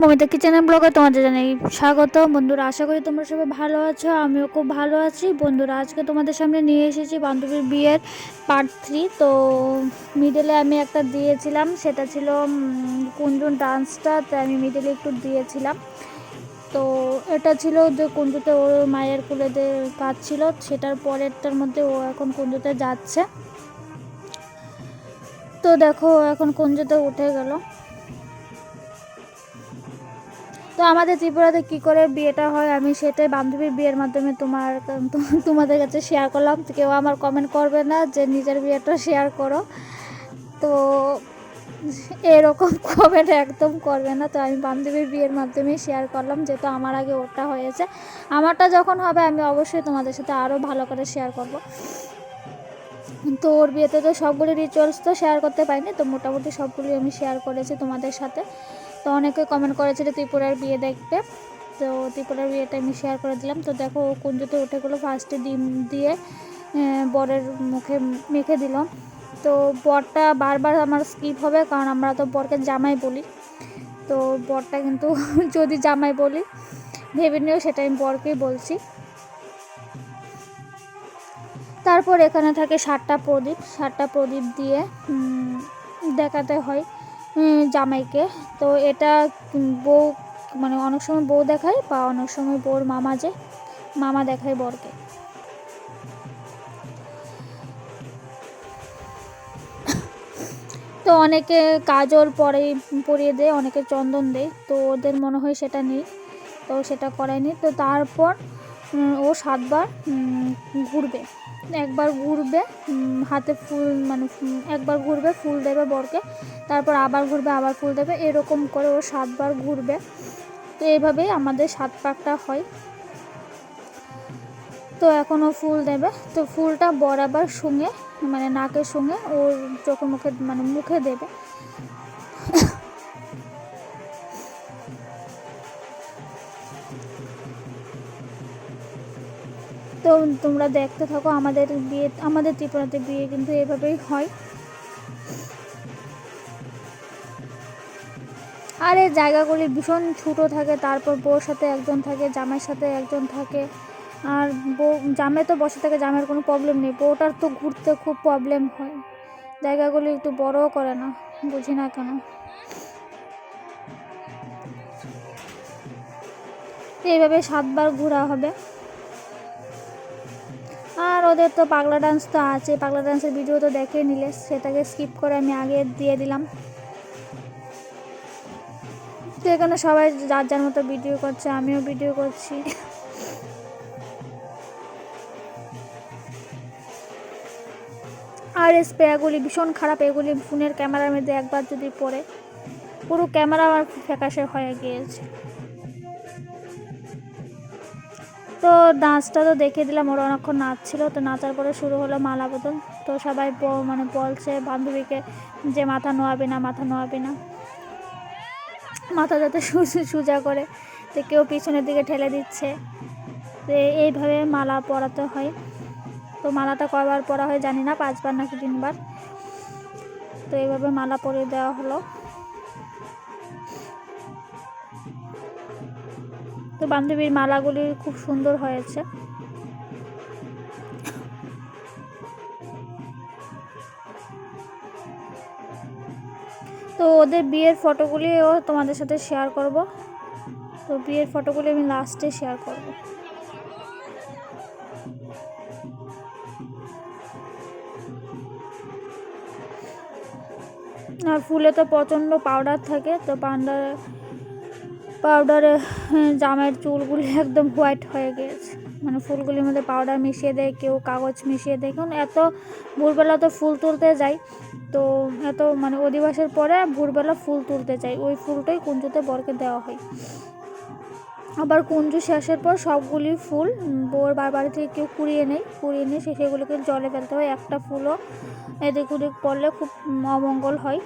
মমিতা কিচেনের ব্লগে তোমাদের জানাই স্বাগত। বন্ধুরা, আশা করি তোমরা সবাই ভালো আছো, আমিও খুব ভালো আছি। বন্ধুরা, আজকে তোমাদের সামনে নিয়ে এসেছি বান্ধবীর বিয়ের পার্ট থ্রি তো মিডলে আমি একটা দিয়েছিলাম, সেটা ছিল কুঞ্জুন ডান্সটা তো আমি মিডলে একটু দিয়েছিলাম। তো এটা ছিল যে কুঞ্জুতে ওর মায়ের কুলেতে কাজ ছিল, সেটার পরেরটার মধ্যে ও এখন কুঞ্জুতে যাচ্ছে। তো দেখো, এখন কুঞ্জুতে উঠে গেল। তো আমাদের ত্রিপুরাতে কি করে বিয়েটা হয়? আমি সেটাই বান্ধবীর বিয়ের মাধ্যমে তোমার, তোমাদের কাছে শেয়ার করলাম। কেউ আমার কমেন্ট করবে না যে নিজের বিয়েটা শেয়ার করো। তো এরকম কমেন্ট একদম করবে না। তো আমি বান্ধবীর বিয়ের মাধ্যমেই শেয়ার করলাম, যেহেতু আমার আগে ওটা হয়েছে। আমারটা যখন হবে, আমি অবশ্যই তোমাদের সাথে আরও ভালো করে শেয়ার করব। তো ওর বিয়েতে তো সবগুলি রিচুয়ালস তো শেয়ার করতে পারিনি, তো মোটামুটি সবগুলি আমি শেয়ার করেছি তোমাদের সাথে। তো অনেকে কমেন্ট করেছিল ত্রিপুরার বিয়ে দেখতে। তো ত্রিপুরার বিয়েটা আমি শেয়ার করে দিলাম। তো দেখো ও কুঞ্জতে উঠে গেলো ফার্স্টে ডিম দিয়ে বরের মুখে মেখে দিলাম তো বরটা বারবার আমার স্কিপ হবে, কারণ আমরা তো বরকে জামাই বলি। তো বরটা কিন্তু যদি জামাই বলি, ভেবে নিও সেটা আমি বরকেই বলছি। তারপর এখানে থাকে সাতটা প্রদীপ। সাতটা প্রদীপ দিয়ে দেখাতে হয়। জামাইকে। তো এটা বউ মানে অনেক সময় বউ দেখায় বা অনেক সময় বউর মামা যে, মামা দেখায় বরকে। তো অনেকে কাজল পরে পরিয়ে দেয়, অনেকে চন্দন দেয়। তো ওদের মনে হয় সেটা নেই, তো সেটা করায়নি। তো তারপর ও সাতবার ঘুরবে। একবার ঘুরবে হাতে ফুল মানে একবার ঘুরবে, ফুল দেবে বরকে, তারপর আবার ঘুরবে, আবার ফুল দেবে, এরকম করে ও সাতবার ঘুরবে। তো এইভাবেই আমাদের সাত পাকটা হয়। তো এখনও ফুল দেবে। তো ফুলটা বরাবর সঙ্গে মানে নাকের সঙ্গে ওর চোখে মুখে মানে মুখে দেবে। তো তোমরা দেখতে থাকো, আমাদের বিয়ে, আমাদের ত্রিপুরাতে বিয়ে কিন্তু এভাবেই হয়। আর এই জায়গাগুলি ভীষণ ছোটো থাকে, তারপর বউর সাথে একজন থাকে, জামাইয়ের সাথে একজন থাকে। আর বউ, জামাই তো বসে থাকে জামের কোনো প্রবলেম নেই। বউটার তো ঘুরতে খুব প্রবলেম হয়। জায়গাগুলি একটু বড়ও করে না, বুঝি না কেন। এইভাবে সাতবার ঘোরা হবে। আর ওদের তো পাগলা ডান্স তো আছে। পাগলা ডান্সের ভিডিও তো দেখে নিলে। সেটাকে স্কিপ করে আমি আগে দিয়ে দিলাম। তো এখানে সবাই যার যার মতো ভিডিও করছে, আমিও ভিডিও করছি। আর এই স্প্রেগুলি ভীষণ খারাপ। এগুলি ফোনের ক্যামেরার মধ্যে একবার যদি পড়ে, পুরো ক্যামেরা আমার ফ্যাকাশে হয়ে গিয়েছে। তো নাচটা তো দেখে দিলাম, ওরা অনেকক্ষণ নাচছিল, তো নাচার পরে শুরু হলো মালা বদল তো সবাই মানে বলছে বান্ধবীকে যে মাথা নোয়াবে না, মাথা নোয়াবে না। মাথা যাতে সোজা করে তো কেউ পিছনের দিকে ঠেলে দিচ্ছে। তো এইভাবে মালা পরাতে হয়। তো মালাটা কয়বার পরা হয় জানি না, পাঁচবার নাকি তিনবার। তো এইভাবে মালা পরিয়ে দেওয়া হলো। তো বান্ধবীর মালাগুলি খুব সুন্দর হয়েছে। তো ওদের বিয়ের ফটোগুলিও তোমাদের সাথে শেয়ার করব। তো বিয়ের ফটোগুলি আমি লাস্টে শেয়ার করব। আর ফুলে তো প্রচণ্ড পাউডার থাকে, তো পাউডার পাউডারে হ্যাঁ, জামাইয়ের চুলগুলি একদম হোয়াইট হয়ে গিয়েছে মানে ফুলগুলির মধ্যে পাউডার মিশিয়ে দেয় কেউ কাগজ মিশিয়ে দেয়। কারণ এত ভোরবেলা তো ফুল তুলতে যাই তো এত মানে অধিবাসের পরে ভোরবেলা ফুল তুলতে যাই। ওই ফুলটাই কুঞ্জুতে বরকে দেওয়া হয়। আবার কুঞ্জু শেষের পর সবগুলি ফুল বার বাড়ি থেকে কেউ কুড়িয়ে নেয়। কুড়িয়ে নিয়ে সে সেগুলোকে জলে ফেলতে হয়। একটা ফুলও এদিক ওদিক পড়লে খুব অমঙ্গল হয়।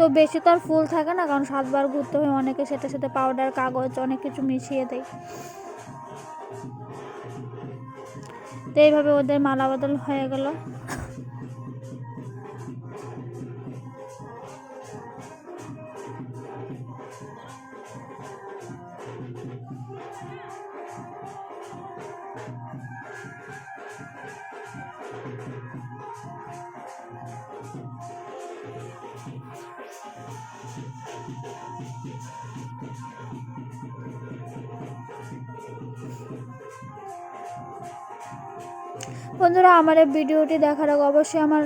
তো বেশি তো আর ফুল থাকে না, কারণ সাতবার ঘুরতে হয় অনেকে, সেটার সাথে পাউডার কাগজ, অনেক কিছু মিশিয়ে দেয়। তো এইভাবে ওদের মালা বদল হয়ে গেল। বন্ধুরা, আমার এই ভিডিওটি দেখার আগে অবশ্যই আমার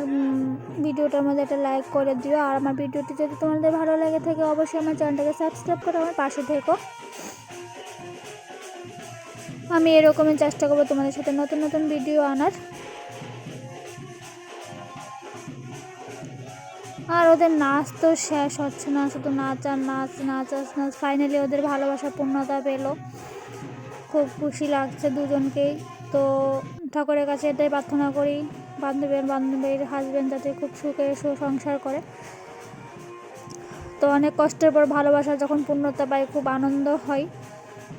ভিডিওটার মধ্যে একটা লাইক করে দিও। আর আমার ভিডিওটি যদি তোমাদের ভালো লাগে থাকে, অবশ্যই আমার চ্যানেলটাকে সাবস্ক্রাইব করে আমার পাশে থেকো। আমি এরকমই চেষ্টা করব তোমাদের সাথে নতুন নতুন ভিডিও আনার। আর ওদের নাচ তো শেষ হচ্ছে না, শুধু নাচ আর নাচ নাচ আর নাচ। ফাইনালি ওদের ভালোবাসা পূর্ণতা পেল। খুব খুশি লাগছে দুজনকেই। তো ঠাকুরের কাছে এটাই প্রার্থনা করি বান্ধবীর বান্ধবীর হাজব্যান্ড যাতে খুব সুখে সুসংসার করে। তো অনেক কষ্টের পর ভালোবাসা যখন পূর্ণতা পায়, খুব আনন্দ হয়।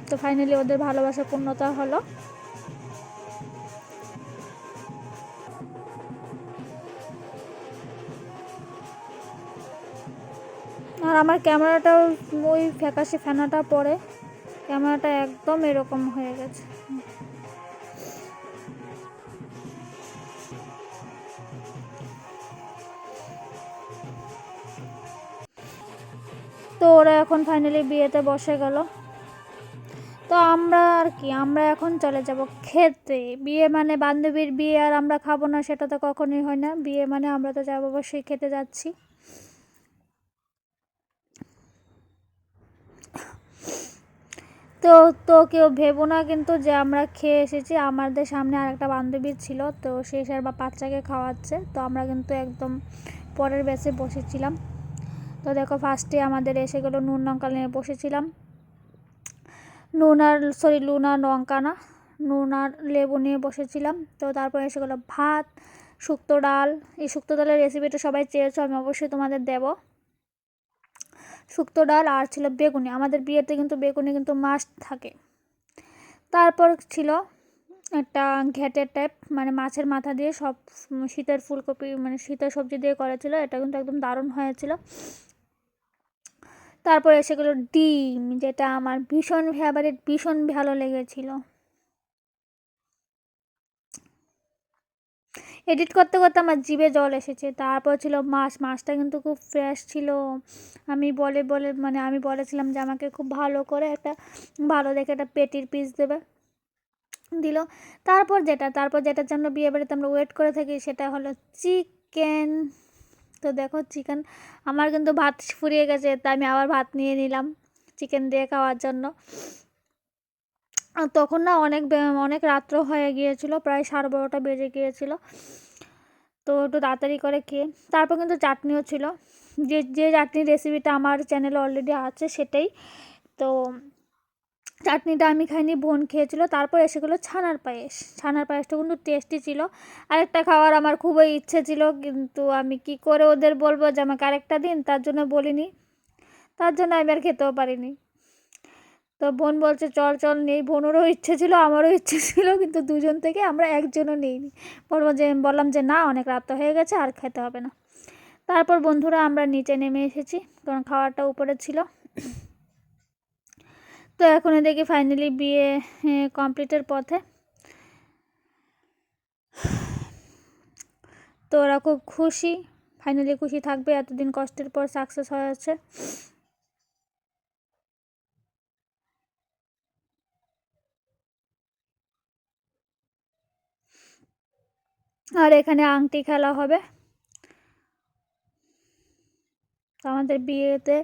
তো ফাইনালি ওদের ভালোবাসা পূর্ণতা হলো। আর আমার ক্যামেরাটাও ওই ফ্যাকাশে ফেনাটা পড়ে, ক্যামেরাটা একদম এরকম হয়ে গেছে। তো ওরা এখন ফাইনালি বিয়েতে বসে গেল। তো আমরা আর কি, আমরা এখন চলে যাব খেতে বিয়ে মানে বান্ধবীর বিয়ে আর আমরা খাব না, সেটা তো কখনোই হয় না। বিয়ে মানে আমরা তো যাব অবশ্যই খেতে যাচ্ছি। তো তো কেউ ভেবো না কিন্তু যে আমরা খেয়ে এসেছি। আমাদের সামনে আর একটা বান্ধবী ছিল, তো সে সার বা বাচ্চাকে খাওয়াচ্ছে। তো আমরা কিন্তু একদম পরের ব্যাচে বসেছিলাম। তো দেখো ফার্স্টে আমাদের এসে গেলো নুন লঙ্কা নিয়ে বসেছিলাম। নুন আর সরি নুন আর লঙ্কা না, নুন আর লেবু নিয়ে বসেছিলাম। তো তারপরে এসে গেলো ভাত, শুক্তো ডাল। এই শুক্তো ডালের রেসিপিটা সবাই চেয়েছো, আমি অবশ্যই তোমাদের দেবো। শুক্তো ডাল আর ছিল বেগুনি, আমাদের বিয়েতে কিন্তু বেগুনি কিন্তু মাস্ট থাকে। তারপর ছিল একটা ঘ্যাটের টাইপ মানে মাছের মাথা দিয়ে সব শীতের ফুলকপি মানে শীতের সবজি দিয়ে করেছিল এটা কিন্তু একদম দারুণ হয়েছিল। তারপর এসে গেলো ডিম, যেটা আমার ভীষণ ফেভারিট ভীষণ ভালো লেগেছিল। এডিট করতে করতে আমার জিভে জল এসেছে। তারপর ছিল মাছ। মাছটা কিন্তু খুব ফ্রেশ ছিল। আমি বলে বলে মানে আমি বলেছিলাম যে আমাকে খুব ভালো করে একটা ভালো দেখে একটা পেটির পিস দেবে, দিল। তারপর যেটা, তারপর যেটার জন্য বিয়ে বাড়িতে আমরা ওয়েট করে থাকি সেটা হলো চিকেন তো দেখো চিকেন আমার কিন্তু ভাত ফুরিয়ে গেছে তাই আমি আবার ভাত নিয়ে নিলাম চিকেন দিয়ে খাওয়ার জন্য। তখন না অনেক অনেক রাত্র হয়ে গিয়েছিল, প্রায় সাড়ে বারোটা বেজে গিয়েছিল। তো একটু তাড়াতাড়ি করে খেয়ে, তারপর কিন্তু চাটনিও ছিল। যে যে চাটনির রেসিপিটা আমার চ্যানেলে অলরেডি আছে সেটাই। তো চাটনিটা আমি খাইনি, বোন খেয়েছিল। তারপর এসে গেলো ছানার পায়েস। ছানার পায়েসটা কিন্তু টেস্টি ছিল। আরেকটা খাওয়ার আমার খুবই ইচ্ছে ছিল, কিন্তু আমি কি করে ওদের বলব যে আমাকে আরেকটা দিন? তার জন্য বলিনি। তার জন্য আমি আর খেতেও পারিনি। তো বোন বলছে, চল চল, নেই। বোনেরও ইচ্ছে ছিল, আমারও ইচ্ছে ছিল, কিন্তু দুজন থেকে আমরা একজনও নেইনি। বলব যে বললাম যে না, অনেক রাত হয়ে গেছে, আর খেতে হবে না। তারপর বন্ধুরা, আমরা নিচে নেমে এসেছি, কারণ খাওয়ারটা উপরে ছিল। তো এখন দেখি ফাইনালি বিয়ে কমপ্লিটের পথে। তো ওরা খুব খুশি ফাইনালি খুশি থাকবে, এতদিন কষ্টের পর সাকসেস হয়ে হয়েছে। আর এখানে আংটি খেলা হবে। আমাদের বিয়েতে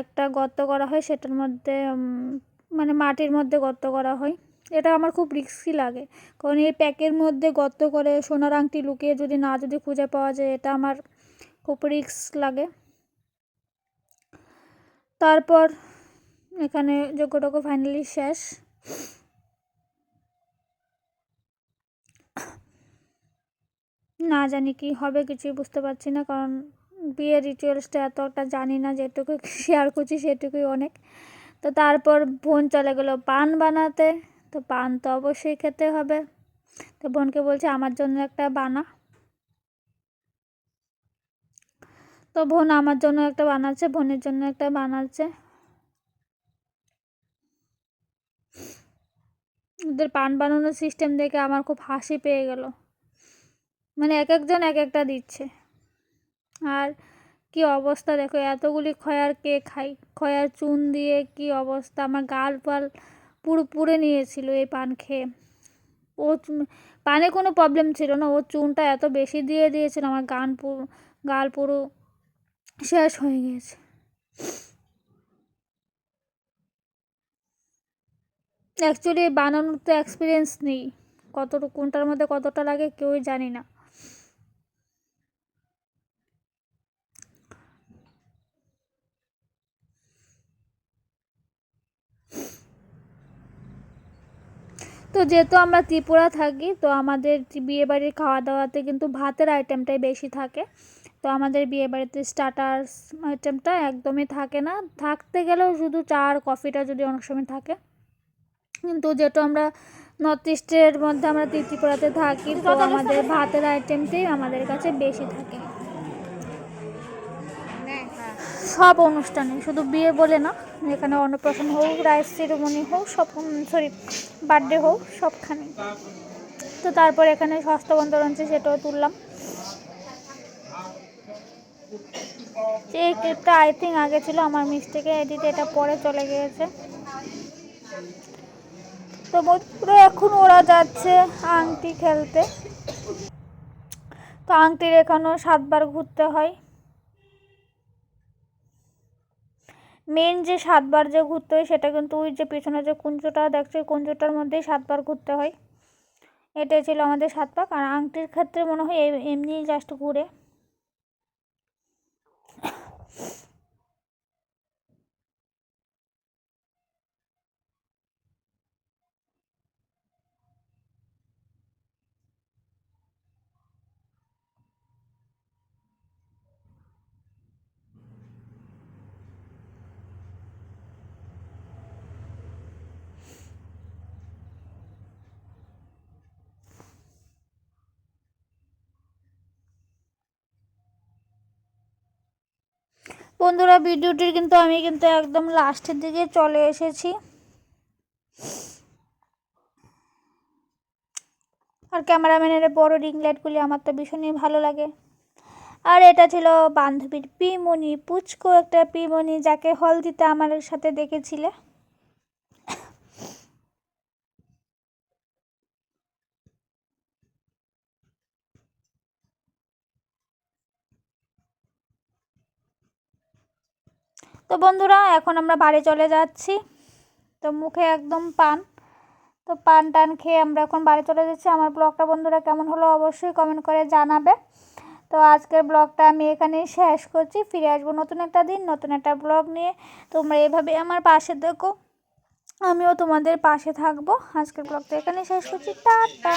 একটা গর্ত করা হয়, সেটার মধ্যে মানে মাটির মধ্যে গর্ত করা হয়। এটা আমার খুব রিস্কি লাগে। কারণ এই প্যাকের মধ্যে গর্ত করে সোনার আংটি লুকিয়ে যদি না যদি খুঁজে পাওয়া যায়, এটা আমার খুব রিস্ক লাগে। তারপর এখানে যোগ্যটুকু ফাইনালি শেষ। না জানি কি হবে, কিছুই বুঝতে পারছি না। কারণ বিয়ের রিচুয়ালসটা এত একটা জানি না, যেটুকু শেয়ার করছি সেটুকুই অনেক। তো তারপর বোন চলে গেলো পান বানাতে। তো পান তো অবশ্যই খেতে হবে। তো বোনকে বলছে, আমার জন্য একটা বানা। তো বোন আমার জন্য একটা বানাচ্ছে, বোনের জন্য একটা বানাচ্ছে। ওদের পান বানানোর সিস্টেম দেখে আমার খুব হাসি পেয়ে গেল। মানে এক একজন এক একটা দিচ্ছে। আর কি অবস্থা? দেখো, এতগুলি খয়ার কে খাই? খয়ার চুন দিয়ে কি অবস্থা? আমার গাল পাল পুরো পুড়ে নিয়েছিল এই পান খেয়ে। ও পানে কোনো প্রবলেম ছিল না। ও চুনটা এত বেশি দিয়ে দিয়েছিল, আমার গান গাল পুরো শেষ হয়ে গেছে। অ্যাকচুয়ালি বানানোর তো এক্সপিরিয়েন্স নেই। কতটুকু কোনটার মধ্যে কতটা লাগে কেউই জানি না। তো যেহেতু আমরা ত্রিপুরা থাকি তো আমাদের বিয়েবাড়ির খাওয়া দাওয়াতে কিন্তু ভাতের আইটেমটাই বেশি থাকে। তো আমাদের বিয়েবাড়িতে স্টার্টার্স আইটেমটা একদমই থাকে না। থাকতে গেলেও শুধু চা আর কফিটা যদি অনেক সময় থাকে। কিন্তু যেহেতু আমরা নর্থ ইস্টের মধ্যে আমরা ত্রিপুরাতে থাকি তো আমাদের ভাতের আইটেমটাই আমাদের কাছে বেশি থাকে। সব অনুষ্ঠানে, শুধু বিয়ে বলে না এখানে অন্নপ্রাশন হোক, রাইস সেরেমনি হোক, সব সরি বার্থডে হোক, সবখানে। তো তারপর এখানে স্বাস্থ্যবন্ধ রয়েছে সেটাও তুললাম। এই ক্লিপটা আই থিঙ্ক আগে ছিল, আমার মিস্টেকে এডিট এটা পরে চলে গিয়েছে। তো পুরো এখন ওরা যাচ্ছে আংটি খেলতে। তো আংটির এখানেও সাতবার ঘুরতে হয়। মেন যে সাতবার যে ঘুরতে হয় সেটা কিন্তু ওই যে পিছনে যে কুঞ্জটা দেখছে কুঞ্জটার মধ্যেই সাতবার ঘুরতে হয়। এটাই ছিল আমাদের সাত পাক আর আংটির ক্ষেত্রে মনে হয় এ- এমনিই জাস্ট ঘুরে। বন্ধুরা, ভিডিওটির কিন্তু আমি কিন্তু একদম লাস্টের দিকে চলে এসেছি। আর ক্যামেরাম্যানের বড় রিং লাইটগুলি আমার তো ভীষণই ভালো লাগে। আর এটা ছিল বান্ধবীর পিমনি, পুচকো একটা পিমনি, যাকে হল দিতে আমার সাথে দেখেছিলে। তো বন্ধুরা, এখন আমরা বাড়ি চলে যাচ্ছি। তো মুখে একদম পান। তো পান টান খেয়ে আমরা এখন বাড়ি চলে যাচ্ছি। আমার ব্লগটা বন্ধুরা কেমন হলো অবশ্যই কমেন্ট করে জানাবে। তো আজকের ব্লগটা আমি এখানেই শেষ করছি। ফিরে আসব নতুন একটা দিন, নতুন একটা ব্লগ নিয়ে। তোমরা এভাবে আমার পাশে দেখো। আমিও তোমাদের পাশে থাকব। আজকের ব্লগটা এখানেই শেষ করছি। টাটা।